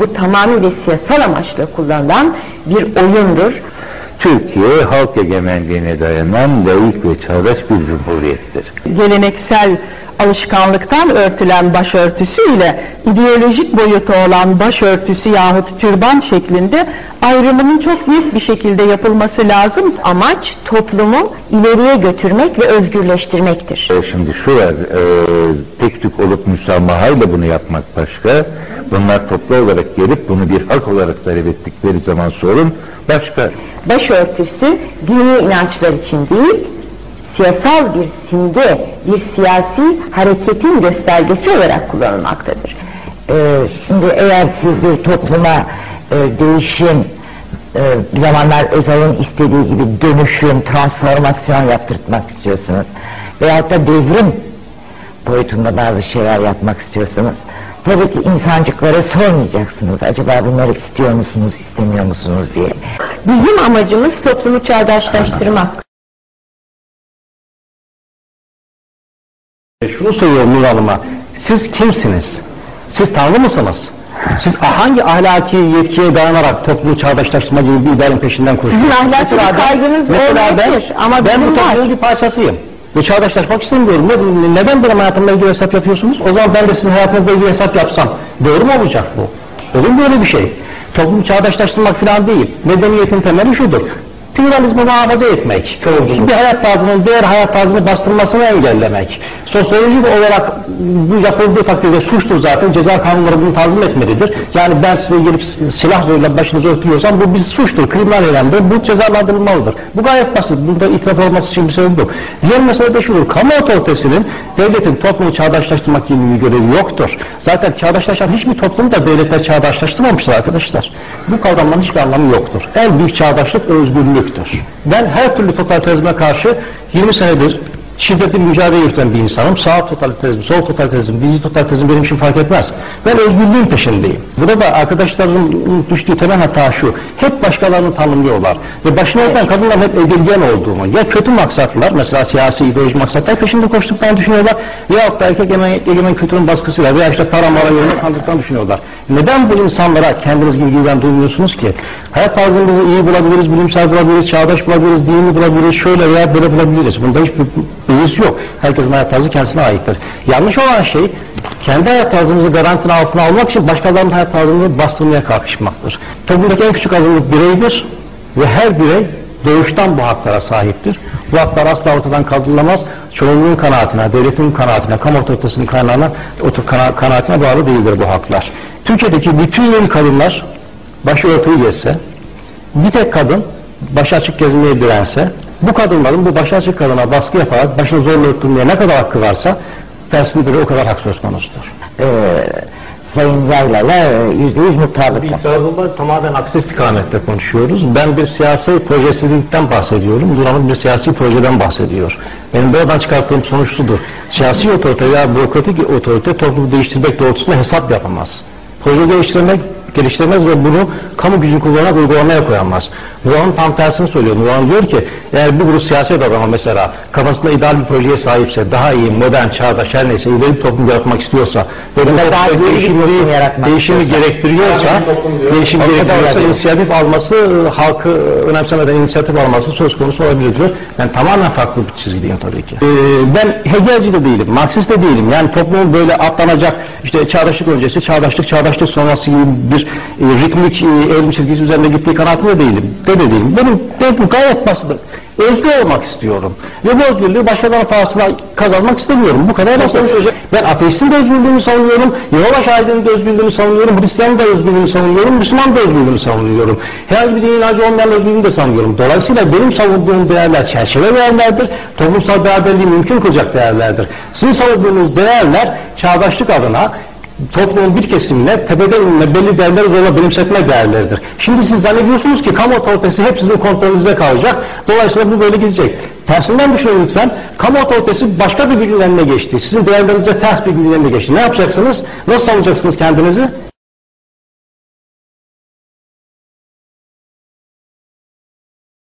Bu tamamıyla siyasal amaçla kullanılan bir oyundur. Türkiye halk egemenliğine dayanan layık ve çağdaş bir cumhuriyettir. geleneksel alışkanlıktan örtülen başörtüsü ile ideolojik boyutu olan başörtüsü yahut türban şeklinde ayrımının çok net bir şekilde yapılması lazım. Amaç toplumu ileriye götürmek ve özgürleştirmektir. E, Şimdi şu var, e, tek tük olup müsamahayla bunu yapmak başka. Bunlar toplu olarak gelip bunu bir hak olarak talep ettikleri zaman sorun başka. Başörtüsü dini inançlar için değil, siyasal bir simge, bir siyasi hareketin göstergesi olarak kullanılmaktadır. Ee, şimdi eğer siz bir topluma e, değişim, e, zamanlar Özal'ın istediği gibi dönüşüm, transformasyon yaptırtmak istiyorsunuz veyahut da devrim boyutunda bazı şeyler yapmak istiyorsanız tabii ki insancıklara sormayacaksınız. Acaba bunları istiyor musunuz, istemiyor musunuz diye. Bizim amacımız toplumu çağdaşlaştırmak. Şunu soruyorum Nur Hanım'a. Siz kimsiniz? Siz Tanrı mısınız? Siz hangi ahlaki yetkiye dayanarak toplumu çağdaşlaştırma gibi bir idealin peşinden koşuyorsunuz? Sizin ahlaki Mesela kaygınız ben, ama ben bu toplumun bir parçasıyım. Ve çağdaşlaşmak istemiyorum. Ne- neden benim hayatımla ilgili hesap yapıyorsunuz? O zaman ben de sizin hayatınızla ilgili hesap yapsam doğru mu olacak bu? Olur mu böyle bir şey? Toplumu çağdaşlaştırmak falan değil. Medeniyetin temeli şudur. Pluralizmi muhafaza etmek. Bir hayat tarzının diğer hayat tarzını bastırmasını engellemek. Sosyolojik olarak bu yapıldığı takdirde suçtur zaten. Ceza kanunları bunu tanzim etmelidir. Yani ben size gelip silah zorla başınızı örtüyorsam bu bir suçtur. Kriminal eylemdir. Bu cezalandırılmalıdır. Bu gayet basit. Bunda itiraf olması için bir sebep yok. Diğer mesele de şudur. Kamu otoritesinin devletin toplumu çağdaşlaştırmak gibi bir görevi yoktur. Zaten çağdaşlaşan hiçbir toplum da devletler çağdaşlaştırmamıştır arkadaşlar. Bu kavramların hiçbir anlamı yoktur. En büyük çağdaşlık özgürlüktür. Ben her türlü totalitarizme karşı 20 senedir şiddetli mücadele yürüten bir insanım. Sağ totalitarizm, sol totalitarizm, dinci totalitarizm benim için fark etmez. Ben özgürlüğün peşindeyim. Burada da arkadaşlarımın düştüğü temel hata şu. Hep başkalarını tanımlıyorlar. Ve başına yatan kadınların hep edilgen olduğunu, ya kötü maksatlar, mesela siyasi ideolojik maksatlar peşinde koştuklarını düşünüyorlar. Veyahut da erkek egemen, egemen kültürün baskısıyla veya işte para mara yolunu kandırdıklarını düşünüyorlar. Neden bu insanlara kendiniz gibi güven duymuyorsunuz ki? Hayat tarzımızı iyi bulabiliriz, bilimsel bulabiliriz, çağdaş bulabiliriz, dini bulabiliriz, şöyle veya böyle bulabiliriz. Bunda hiçbir beis yok. Herkesin hayat tarzı kendisine aittir. Yanlış olan şey, kendi hayat tarzımızı garantinin altına almak için başkalarının hayat tarzını bastırmaya kalkışmaktır. Toplumdaki en küçük azınlık bireydir ve her birey doğuştan bu haklara sahiptir. Bu haklar asla ortadan kaldırılamaz. Çoğunluğun kanaatine, devletin kanaatine, kamu otoritesinin kanağına, otur, kana, kanaatine bağlı değildir bu haklar. Türkiye'deki bütün kadınlar başı örtülü gezse, bir tek kadın başı açık gezmeye dirense, bu kadınların bu başı açık kadına baskı yaparak başını zorla örtülmeye ne kadar hakkı varsa tersinde de o kadar hak söz konusudur. Ee, Sayın Yaylal'a e, yüzde yüz mutabık. İtirazımda tamamen aksi istikamette konuşuyoruz. Ben bir siyasi projesizlikten bahsediyorum. Duran'ın bir siyasi projeden bahsediyor. Benim buradan çıkarttığım sonuç şudur. Siyasi otorite veya bürokratik otorite toplumu değiştirmek doğrultusunda hesap yapamaz. Proje geliştirmek geliştirmez ve bunu kamu gücünü kullanarak uygulamaya koyamaz. Nuran tam tersini söylüyor. Nuran diyor ki eğer bir grup siyaset adamı mesela kafasında ideal bir projeye sahipse, daha iyi, modern, çağdaş her neyse ileri bir toplum yaratmak istiyorsa ve bu daha değişimi, değişimi gerektiriyorsa, değişim gerektiriyorsa yani. inisiyatif alması, halkı önemsemeden inisiyatif alması söz konusu olabilir diyor. Ben tamamen farklı bir çizgideyim tabii ki. Ee, ben Hegelci de değilim, Marksist de değilim. Yani toplumun böyle atlanacak, işte çağdaşlık öncesi, çağdaşlık, çağdaşlık sonrası gibi bir ritmik e, evrim çizgisi üzerinde gittiği kanaatinde değilim. De de değilim. Benim de gayet basit. Özgür olmak istiyorum. Ve bu özgürlüğü başkalarının pahasına kazanmak istemiyorum. Bu kadar basit. Ben ateistin de özgürlüğünü savunuyorum. Yehova şahidinin de özgürlüğünü savunuyorum. Hristiyanın da özgürlüğünü savunuyorum. Müslüman da özgürlüğünü savunuyorum. Herhangi bir dinin inancı olmayan özgürlüğünü de savunuyorum. Dolayısıyla benim savunduğum değerler çerçeve değerlerdir. Toplumsal beraberliği mümkün kılacak değerlerdir. Sizin savunduğunuz değerler çağdaşlık adına toplumun bir kesimine tepeden inme belli değerleri zorla benimsetme değerleridir. Şimdi siz zannediyorsunuz ki kamu otoritesi hep sizin kontrolünüzde kalacak. Dolayısıyla bu böyle gidecek. Tersinden düşünün lütfen. Kamu otoritesi başka bir gücün geçti. Sizin değerlerinize ters bir gücün geçti. Ne yapacaksınız? Nasıl savunacaksınız kendinizi?